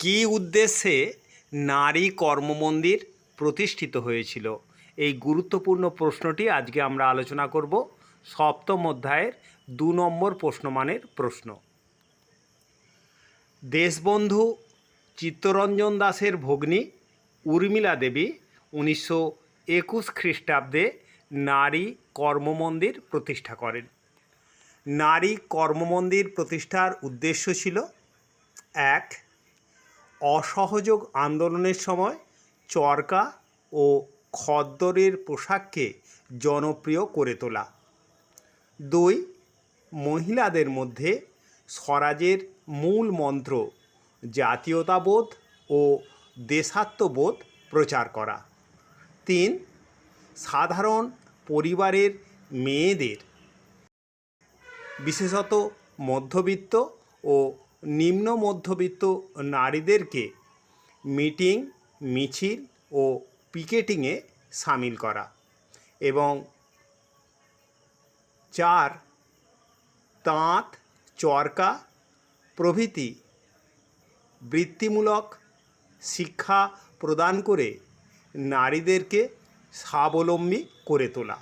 কী উদ্দেশ্যে নারী কর্মমন্দির প্রতিষ্ঠিত হয়েছিল? এই গুরুত্বপূর্ণ প্রশ্নটি আজকে আমরা আলোচনা করব সপ্তম অধ্যায়ের দু নম্বর প্রশ্নমানের প্রশ্ন। দেশবন্ধু চিত্তরঞ্জন দাসের ভগ্নী উর্মিলা দেবী উনিশশো একুশ খ্রিস্টাব্দে নারী কর্মমন্দির প্রতিষ্ঠা করেন। নারী কর্মমন্দির প্রতিষ্ঠার উদ্দেশ্য ছিল, এক অসহযোগ আন্দোলনের সময় চরকা ও খদ্দরের পোশাককে জনপ্রিয় করে তোলা। দুই, মহিলাদের মধ্যে স্বরাজের মূল মন্ত্র জাতীয়তাবোধ ও দেশাত্মবোধ প্রচার করা। তিন, সাধারণ পরিবারের মেয়েদের, বিশেষত মধ্যবিত্ত ও নিম্ন মধ্যবিত্ত নারীদেরকে মিটিং, মিছিল ও পিকেটিংয়ে সামিল করা এবং চার, তাঁত, চরকা, প্রভৃতি বৃত্তিমূলক শিক্ষা প্রদান করে নারীদেরকে স্বাবলম্বী করে তোলা।